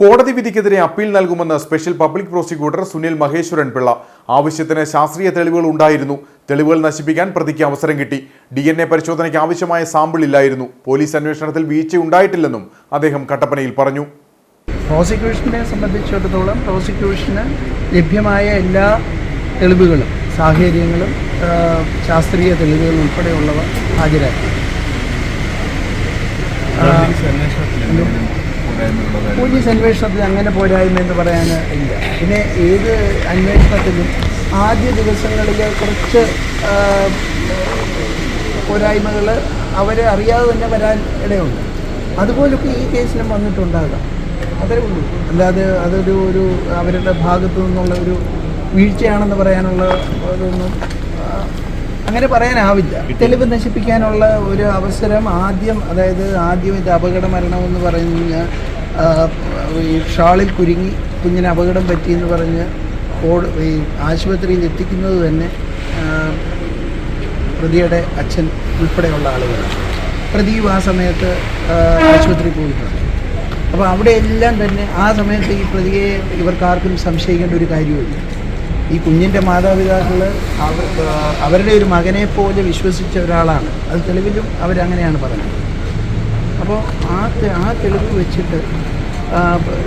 കോടതി വിധിക്കെതിരെ അപ്പീൽ നൽകുമെന്ന് special public prosecutor Sunil Maheswaran Pillai. ആവശ്യത്തിന് ശാസ്ത്രീയ തെളിവുകൾ ഉണ്ടായിരുന്നു. തെളിവുകൾ നശിപ്പിക്കാൻ പ്രതിക്ക് അവസരം കിട്ടി. ഡി എൻ എ പരിശോധനയ്ക്ക് ആവശ്യമായ സാമ്പിൾ ഇല്ലായിരുന്നു. പോലീസ് അന്വേഷണത്തിൽ വീഴ്ച ഉണ്ടായിട്ടില്ലെന്നും അദ്ദേഹം കട്ടപ്പനയിൽ പറഞ്ഞു. പ്രോസിക്യൂഷനെ സംബന്ധിച്ചിടത്തോളം പ്രോസിക്യൂഷന് ലഭ്യമായ എല്ലാ തെളിവുകളും സാഹചര്യങ്ങളും ശാസ്ത്രീയ തെളിവുകളും ഉൾപ്പെടെയുള്ളവ ഹാജരാക്കി. പോലീസ് അന്വേഷണത്തിൽ അങ്ങനെ പോരായ്മ എന്ന് പറയാൻ ഇല്ല. പിന്നെ ഏത് അന്വേഷണത്തിലും ആദ്യ ദിവസങ്ങളിൽ കുറച്ച് പോരായ്മകൾ അവരെ അറിയാതെ തന്നെ വരാൻ ഇടയുണ്ട്. അതുപോലൊക്കെ ഈ കേസിലും വന്നിട്ടുണ്ടാകാം. അതേ ഉള്ളൂ. അല്ലാതെ അതൊരു ഒരു അവരുടെ ഭാഗത്തു നിന്നുള്ള ഒരു വീഴ്ചയാണെന്ന് പറയാനുള്ള അതൊന്നും അങ്ങനെ പറയാനാവില്ല. തെളിവ് നശിപ്പിക്കാനുള്ള ഒരു അവസരം ആദ്യം അതായത് ആദ്യം ഇത് അപകട മരണമെന്ന് പറഞ്ഞ് ഈ ഷാളിൽ കുരുങ്ങി കുഞ്ഞിന് അപകടം പറ്റിയെന്ന് പറഞ്ഞ് കോട് ഈ ആശുപത്രിയിൽ എത്തിക്കുന്നത് തന്നെ പ്രതിയുടെ അച്ഛൻ ഉൾപ്പെടെയുള്ള ആളുകളാണ്. പ്രതിയും ആ സമയത്ത് ആശുപത്രി പോയിട്ടുണ്ട്. അപ്പോൾ അവിടെയെല്ലാം തന്നെ ആ സമയത്ത് ഈ പ്രതിയെ ഇവർക്കാർക്കും സംശയിക്കേണ്ട ഒരു കാര്യമില്ല ഈ കുഞ്ഞിന്റെ മാതാപിതാക്കൾ അവരുടെ ഒരു മകനെ വിശ്വസിച്ച ഒരാളാണ്. അത് തെളിവിലും അവരങ്ങനെയാണ് പറഞ്ഞത് അപ്പോൾ ആ ആ തെളിവ് വെച്ചിട്ട്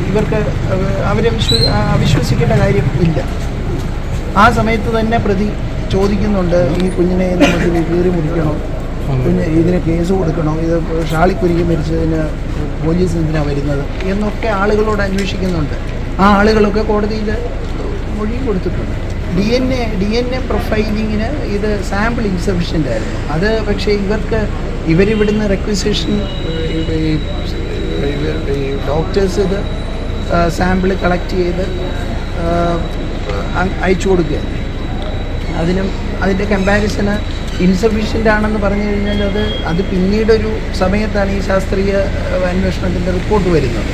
ഇവർക്ക് അവരെ വിശ്വ അവിശ്വസിക്കേണ്ട കാര്യം ഇല്ല. ആ സമയത്ത് തന്നെ പ്രതി ചോദിക്കുന്നുണ്ട് ഈ കുഞ്ഞിനെ നമുക്ക് കീറി മുറിക്കണോ? പിന്നെ ഇതിന് കേസ് കൊടുക്കണോ? ഇത് ഷാളിക്കുരുക്കി മരിച്ചതിന് പോലീസ് എന്തിനാണ് വരുന്നത്? എന്നൊക്കെ ആളുകളോട് അന്വേഷിക്കുന്നുണ്ട്. ആ ആളുകളൊക്കെ കോടതിയിൽ മൊഴി കൊടുത്തിട്ടുണ്ട്. D N A D N A പ്രൊഫൈലിങ്ങിന് ഇത് സാമ്പിൾ ഇൻസഫിഷ്യന്റ് ആയിരുന്നു. അത് പക്ഷേ ഇവർക്ക് ഇവരിവിടുന്ന് റെക്വിസിഷൻ ഡോക്ടേഴ്സ് ഇത് സാമ്പിൾ കളക്ട് ചെയ്ത് അയച്ചു കൊടുക്കുകയാണ്. അതിനും അതിന്റെ കമ്പാരിസണ് ഇൻസഫിഷ്യന്റ് ആണെന്ന് പറഞ്ഞു കഴിഞ്ഞാൽ അത് അത് പിന്നീടൊരു സമയത്താണ് ഈ ശാസ്ത്രീയ അന്വേഷണത്തിന്റെ റിപ്പോർട്ട് വരുന്നത്.